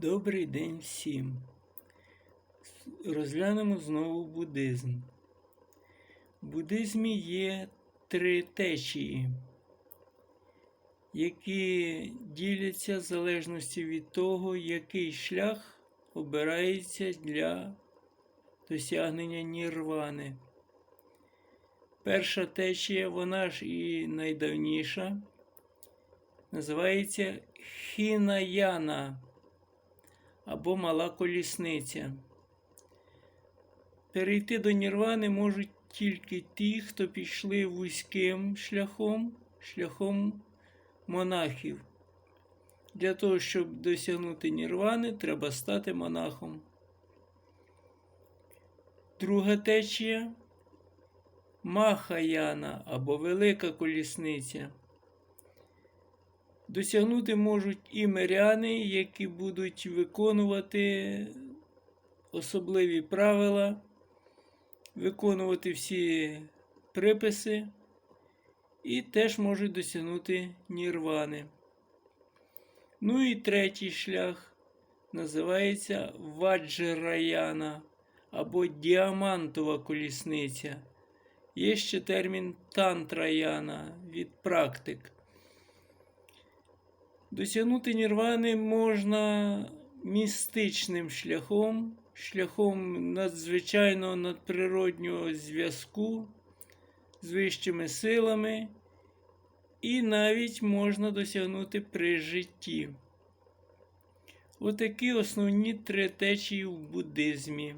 Добрий день всім. Розглянемо знову буддизм. В буддизмі є три течії, які діляться в залежності від того, який шлях обирається для досягнення нірвани. Перша течія, вона ж і найдавніша, називається Хінаяна або мала колісниця. Перейти до нірвани можуть тільки ті, хто пішли вузьким шляхом, шляхом монахів. Для того, щоб досягнути нірвани, треба стати монахом. Друга течія Махаяна або Велика колісниця. Досягнути можуть і миряни, які будуть виконувати особливі правила, виконувати всі приписи, і теж можуть досягнути нірвани. Ну і третій шлях називається Ваджраяна або діамантова колісниця. Є ще термін тантраяна від практик. Досягнути нірвани можна містичним шляхом, шляхом надзвичайного надприроднього зв'язку з вищими силами, і навіть можна досягнути при житті. Отакі основні три течії в буддизмі.